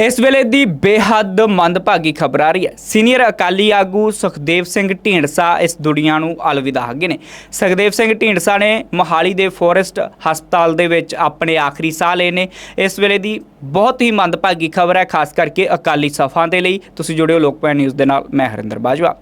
ਇਸ ਵੇਲੇ ਦੀ ਬੇਹੱਦ ਮੰਦਭਾਗੀ ਖਬਰ ਆ ਰਹੀ ਹੈ। ਸੀਨੀਅਰ ਅਕਾਲੀ ਆਗੂ ਸੁਖਦੇਵ ਸਿੰਘ ਢੀਂਡਸਾ ਇਸ ਦੁਨੀਆ ਨੂੰ ਅਲਵਿਦਾ ਹੈਗੇ ਨੇ। ਸੁਖਦੇਵ ਸਿੰਘ ਢੀਂਡਸਾ ਨੇ ਮੋਹਾਲੀ ਦੇ ਫੋਰੈਸਟ ਹਸਪਤਾਲ ਦੇ ਵਿੱਚ ਆਪਣੇ ਆਖਰੀ ਸਾਹ ਲਏ ਨੇ। ਇਸ ਵੇਲੇ ਦੀ ਬਹੁਤ ਹੀ ਮੰਦਭਾਗੀ ਖਬਰ ਹੈ, ਖਾਸ ਕਰਕੇ ਅਕਾਲੀ ਸਫਾਂ ਦੇ ਲਈ। ਤੁਸੀਂ ਜੁੜਿਓ ਲੋਕਪਾਲ ਨਿਊਜ਼ ਦੇ ਨਾਲ, ਮੈਂ ਹਰਿੰਦਰ ਬਾਜਵਾ।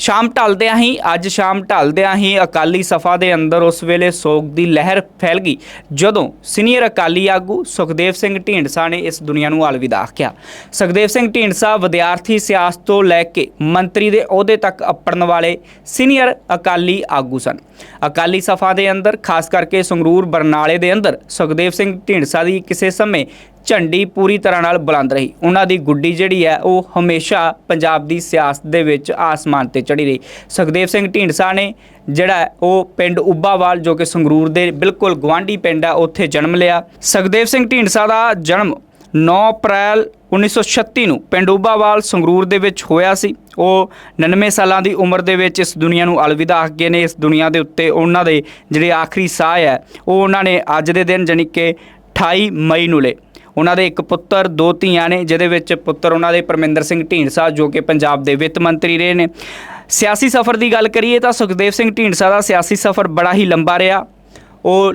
ਸ਼ਾਮ ਢਲਦਿਆਂ ਹੀ, ਅੱਜ ਸ਼ਾਮ ਢਲਦਿਆਂ ਹੀ ਅਕਾਲੀ ਸਫਾ ਦੇ ਅੰਦਰ ਉਸ ਵੇਲੇ ਸੋਗ ਦੀ ਲਹਿਰ ਫੈਲ ਗਈ। ਜਦੋਂ ਸੀਨੀਅਰ ਅਕਾਲੀ ਆਗੂ ਸੁਖਦੇਵ ਸਿੰਘ ਢੀਂਡਸਾ ਨੇ ਇਸ ਦੁਨੀਆ ਨੂੰ ਅਲਵਿਦਾ ਕਿਹਾ ਸੁਖਦੇਵ ਸਿੰਘ ਢੀਂਡਸਾ ਵਿਦਿਆਰਥੀ ਸਿਆਸਤ ਤੋਂ ਲੈ ਕੇ ਮੰਤਰੀ ਦੇ ਅਹੁਦੇ ਤੱਕ ਅੱਪੜਨ ਵਾਲੇ ਸੀਨੀਅਰ ਅਕਾਲੀ ਆਗੂ ਸਨ। ਅਕਾਲੀ ਸਫਾ ਦੇ ਅੰਦਰ, ਖਾਸ ਕਰਕੇ ਸੰਗਰੂਰ ਬਰਨਾਲੇ ਦੇ ਅੰਦਰ, ਸੁਖਦੇਵ ਸਿੰਘ ਢੀਂਡਸਾ ਦੀ ਕਿਸੇ ਸਮੇਂ ਝੰਡੀ ਪੂਰੀ ਤਰ੍ਹਾਂ ਨਾਲ ਬੁਲੰਦ ਰਹੀ। ਉਹਨਾਂ ਦੀ ਗੁੱਡੀ ਜਿਹੜੀ ਹੈ, ਉਹ ਹਮੇਸ਼ਾ ਪੰਜਾਬ ਦੀ ਸਿਆਸਤ ਦੇ ਵਿੱਚ ਆਸਮਾਨ ਤੇ ਚੜੀ ਰਹੀ। ਸੁਖਦੇਵ ਸਿੰਘ ਢੀਂਡਸਾ ਨੇ ਜਿਹੜਾ ਉਹ ਪਿੰਡ ਉੱਬਾਵਾਲ ਜੋ ਕਿ ਸੰਗਰੂਰ ਦੇ ਬਿਲਕੁਲ ਗਵਾਂਢੀ ਪਿੰਡ ਹੈ, ਉੱਥੇ ਜਨਮ ਲਿਆ। ਸੁਖਦੇਵ ਸਿੰਘ ਢੀਂਡਸਾ ਦਾ ਜਨਮ 9 ਅਪ੍ਰੈਲ 1936 ਨੂੰ ਪਿੰਡ ਉੱਬਾਵਾਲ ਸੰਗਰੂਰ ਦੇ ਵਿੱਚ ਹੋਇਆ ਸੀ। ਉਹ 99 ਸਾਲਾਂ ਦੀ ਉਮਰ ਦੇ ਵਿੱਚ ਇਸ ਦੁਨੀਆ ਨੂੰ ਅਲਵਿਦਾ ਆਖ ਗਏ ਨੇ। ਇਸ ਦੁਨੀਆ ਦੇ ਉੱਤੇ ਉਹਨਾਂ ਦੇ ਜਿਹੜੇ ਆਖਰੀ ਸਾਹ ਹੈ, ਉਹ ਉਹਨਾਂ ਨੇ ਅੱਜ ਦੇ ਦਿਨ, ਜਾਣੀ ਕਿ 28 ਮਈ ਨੂੰ ਲਏ। ਉਹਨਾਂ ਦੇ ਇੱਕ ਪੁੱਤਰ, ਦੋ ਧੀਆਂ ਨੇ, ਜਿਹਦੇ ਵਿੱਚ ਪੁੱਤਰ ਉਹਨਾਂ ਦੇ ਪਰਮਿੰਦਰ ਸਿੰਘ ਢੀਂਡਸਾ ਜੋ ਕਿ ਪੰਜਾਬ ਦੇ ਵਿੱਤ ਮੰਤਰੀ ਰਹੇ ਨੇ। ਸਿਆਸੀ ਸਫ਼ਰ ਦੀ ਗੱਲ ਕਰੀਏ ਤਾਂ ਸੁਖਦੇਵ ਸਿੰਘ ਢੀਂਡਸਾ ਦਾ ਸਿਆਸੀ ਸਫ਼ਰ ਬੜਾ ਹੀ ਲੰਬਾ ਰਿਹਾ। ਉਹ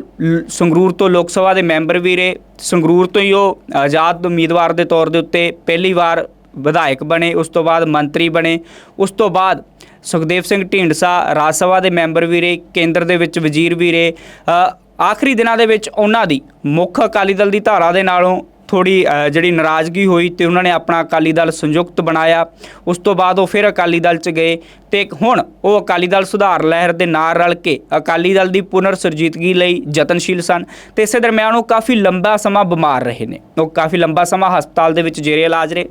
ਸੰਗਰੂਰ ਤੋਂ ਲੋਕ ਸਭਾ ਦੇ ਮੈਂਬਰ ਵੀ ਰਹੇ। ਸੰਗਰੂਰ ਤੋਂ ਹੀ ਉਹ ਆਜ਼ਾਦ ਉਮੀਦਵਾਰ ਦੇ ਤੌਰ ਦੇ ਉੱਤੇ ਪਹਿਲੀ ਵਾਰ ਵਿਧਾਇਕ ਬਣੇ, ਉਸ ਤੋਂ ਬਾਅਦ ਮੰਤਰੀ ਬਣੇ। ਉਸ ਤੋਂ ਬਾਅਦ ਸੁਖਦੇਵ ਸਿੰਘ ਢੀਂਡਸਾ ਰਾਜ ਸਭਾ ਦੇ ਮੈਂਬਰ ਵੀ ਰਹੇ, ਕੇਂਦਰ ਦੇ ਵਿੱਚ ਵਜ਼ੀਰ ਵੀ ਰਹੇ। ਆਖਰੀ ਦਿਨਾਂ ਦੇ ਵਿੱਚ ਉਹਨਾਂ ਦੀ ਮੁੱਖ ਅਕਾਲੀ ਦਲ ਦੀ ਧਾਰਾ ਦੇ ਨਾਲੋਂ ਥੋੜੀ ਜਿਹੜੀ ਨਾਰਾਜ਼ਗੀ ਹੋਈ ਤੇ ਉਹਨਾਂ ਨੇ ਆਪਣਾ ਅਕਾਲੀ ਦਲ ਸੰਯੁਕਤ ਬਣਾਇਆ। ਉਸ ਤੋਂ ਬਾਅਦ ਉਹ ਫਿਰ ਅਕਾਲੀ ਦਲ ਚ ਗਏ ਤੇ ਹੁਣ ਉਹ ਅਕਾਲੀ ਦਲ ਸੁਧਾਰ ਲਹਿਰ ਦੇ ਨਾਲ ਰਲ ਕੇ ਅਕਾਲੀ ਦਲ ਦੀ ਪੁਨਰ ਸੁਰਜੀਤਗੀ ਲਈ ਯਤਨਸ਼ੀਲ ਸਨ ਤੇ ਇਸੇ ਦਰਮਿਆਨ ਉਹ ਕਾਫੀ ਲੰਬਾ ਸਮਾਂ ਬਿਮਾਰ ਰਹੇ ਨੇ। ਉਹ ਕਾਫੀ ਲੰਬਾ ਸਮਾਂ ਹਸਪਤਾਲ ਦੇ ਵਿੱਚ ਜੇਰੇ ਇਲਾਜ ਰਹੇ।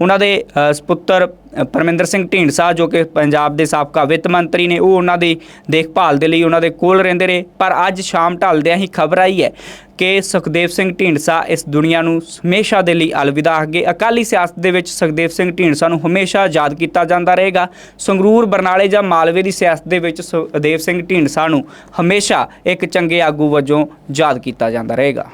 ਉਹਨਾਂ ਦੇ ਅ, ਸੁਪੁੱਤਰ ਪਰਮਿੰਦਰ ਸਿੰਘ ਢੀਂਡਸਾ, ਜੋ ਕਿ ਪੰਜਾਬ ਦੇ ਸਾਬਕਾ ਵਿੱਤ ਮੰਤਰੀ ਨੇ, ਉਹ ਉਹਨਾਂ ਦੀ ਦੇਖਭਾਲ ਦੇ ਲਈ ਉਹਨਾਂ ਦੇ ਕੋਲ ਰਹਿੰਦੇ ਰਹੇ ਪਰ ਅੱਜ ਸ਼ਾਮ ਢਲਦਿਆਂ ਹੀ ਖਬਰ ਆਈ ਹੈ ਕਿ ਸੁਖਦੇਵ ਸਿੰਘ ਢੀਂਡਸਾ ਇਸ ਦੁਨੀਆ ਨੂੰ ਹਮੇਸ਼ਾ ਦੇ ਲਈ ਅਲਵਿਦਾ ਆਖ ਗਏ ਅਕਾਲੀ ਸਿਆਸਤ ਦੇ ਵਿੱਚ ਸੁਖਦੇਵ ਸਿੰਘ ਢੀਂਡਸਾ ਨੂੰ ਹਮੇਸ਼ਾ ਯਾਦ ਕੀਤਾ ਜਾਂਦਾ ਰਹੇਗਾ। ਸੰਗਰੂਰ, ਬਰਨਾਲੇ ਜਾਂ ਮਾਲਵੇ ਦੀ ਸਿਆਸਤ ਦੇ ਵਿੱਚ ਸੁਖਦੇਵ ਸਿੰਘ ਢੀਂਡਸਾ ਨੂੰ ਹਮੇਸ਼ਾ ਇੱਕ ਚੰਗੇ ਆਗੂ ਵਜੋਂ ਯਾਦ ਕੀਤਾ ਜਾਂਦਾ ਰਹੇਗਾ।